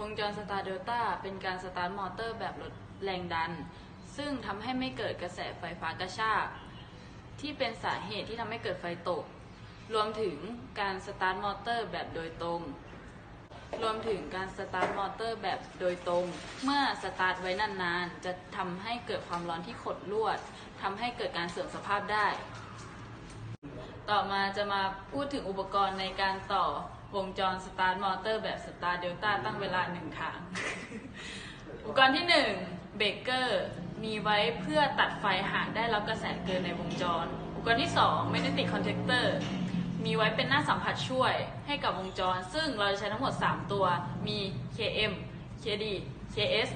วงจรสตาร์เดลต้าเป็นการสตาร์ทมอเตอร์แบบลดแรงดัน ซึ่งทำให้ไม่เกิดกระแสไฟฟ้ากระชาก ที่เป็นสาเหตุที่ทำให้เกิดไฟตก รวมถึงการสตาร์ทมอเตอร์แบบโดยตรง รวมถึงการสตาร์ทมอเตอร์แบบโดยตรง เมื่อสตาร์ทไว้นานๆ จะทำให้เกิดความร้อนที่ขดลวดทำให้เกิดการเสื่อมสภาพได้ ต่อมาจะมาพูดถึงอุปกรณ์ในการต่อ วงจรสตาร์ทมอเตอร์แบบสตาร์เดลต้าตั้งเวลาหนึ่งครั้ง อุปกรณ์ที่หนึ่งเบรกเกอร์มีไว้เพื่อตัดไฟหากได้รับกระแสเกินในวงจร อุปกรณ์ที่สอง magnetic contactor มีไว้เป็นหน้าสัมผัสช่วยให้กับวงจร ซึ่งเราจะใช้ทั้งหมด 3 ตัว มี KM KD KS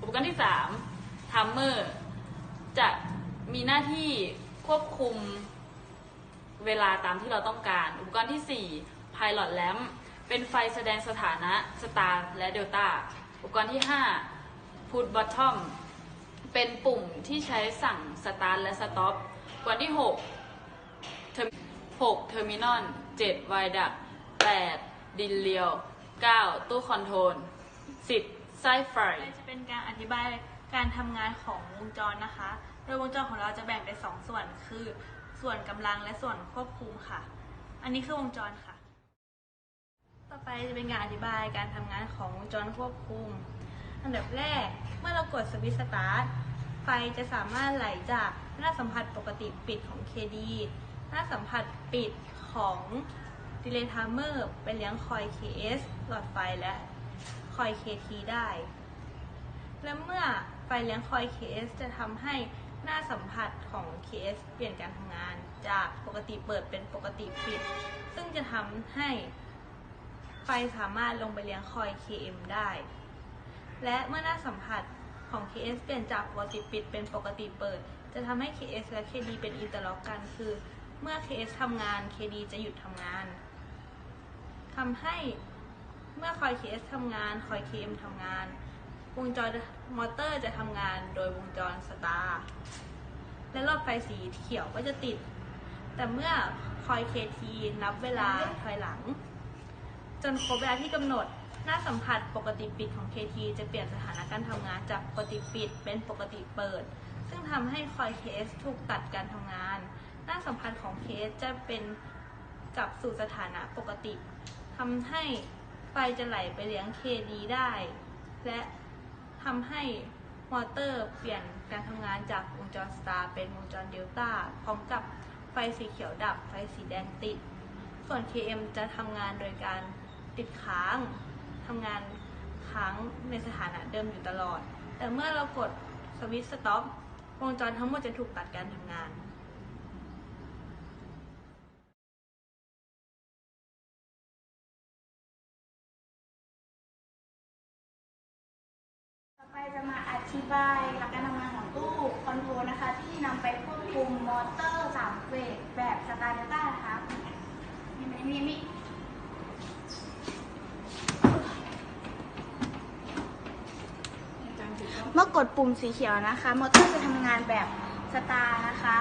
อุปกรณ์ที่3 timer จะมีหน้าที่ควบคุมเวลาตามที่เราต้องการ อุปกรณ์ที่ 4 pilot lamp เป็นไฟแสดงสถานะสตาร์และเดลต้าอุปกรณ์ที่5 put bottom เป็นปุ่มที่ใช้สั่งสตาร์ทและสต็อปอุปกรณ์ที่6 6 terminal 7 y duct 8 ดินเลียว 9 ตู้คอนโทรล 10 ไส้ไฟจะเป็นการอธิบายการทำงานของวงจรนะคะ โดยวงจรของเราจะแบ่งเป็นสองส่วนคือ ส่วนกำลังและส่วนควบคุมค่ะ อันนี้คือวงจรค่ะ ต่อไปจะเป็นการอธิบายการทำงานของวงจรควบคุม อันดับแรก เมื่อเรากดสวิตช์สตาร์ท ไฟจะสามารถไหลจากหน้าสัมผัสปกติปิดของ KD หน้าสัมผัสปิดของ Delay Timer ไปเลี้ยงคอย KS หลอดไฟและคอย KT ได้ และเมื่อไฟเลี้ยงคอย KS จะทำให้หน้าสัมผัสของ KS เปลี่ยนการทำงาน จากปกติเปิดเป็นปกติปิด ซึ่งจะทำให้ ไฟสามารถลงไปเลี้ยงคอย KM ได้ และเมื่อหน้าสัมผัสของ KS เปลี่ยนจากปกติปิดเป็นปกติเปิด จะทำให้ KS และ KD เป็นอินเตอร์ล็อกกันคือ เมื่อ KS ทำงาน KD จะหยุดทำงานทำให้เมื่อคอย KS ทำงานคอย KM ทำงาน วงจรมอเตอร์จะทำงานโดยวงจรสตาร์และหลอดไฟสีเขียวก็จะติด แต่เมื่อคอย KT นับเวลาถอยหลัง จนครบเวลาที่กำหนด หน้าสัมผัสปกติปิดของ KT จะเปลี่ยนสถานะการทำงานจากปกติปิดเป็นปกติเปิด ซึ่งทำให้คอย KS ถูกตัดการทำงาน หน้าสัมผัสของ KS จะเป็นกลับสู่สถานะปกติทำให้ไฟจะไหลไปเลี้ยง KD ได้ และทำให้มอเตอร์เปลี่ยนการทำงานจากวงจรสตาร์เป็นวงจรเดลต้าพร้อมกับไฟสีเขียวดับ ไฟสีแดงติด ส่วน KM จะทำงานโดยการ ติดค้างทำงานค้างในสถานะเดิมอยู่ตลอด แต่เมื่อเรากดสวิตช์สต็อปวงจรทั้งหมดจะถูกตัดการทำงานต่อไปจะมาอธิบายหลักการทำงานของตู้คอนโทรลนะคะ ที่นำไปควบคุมมอเตอร์สามเฟสแบบสตาร์เดต้านะคะนี่นี่นี่นี่ เมื่อกดปุ่มสีเขียวนะคะ มอเตอร์จะทำงานแบบสตาร์นะคะ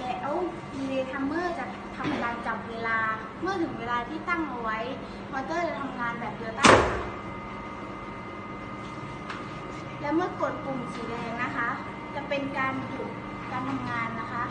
แล้วดีเลย์ทัมเมอร์จะทำการจับเวลา เมื่อถึงเวลาที่ตั้งเอาไว้ มอเตอร์จะทำงานแบบเดลต้าและเมื่อกดปุ่มสีแดงนะคะ จะเป็นการหยุดการทำงานนะคะ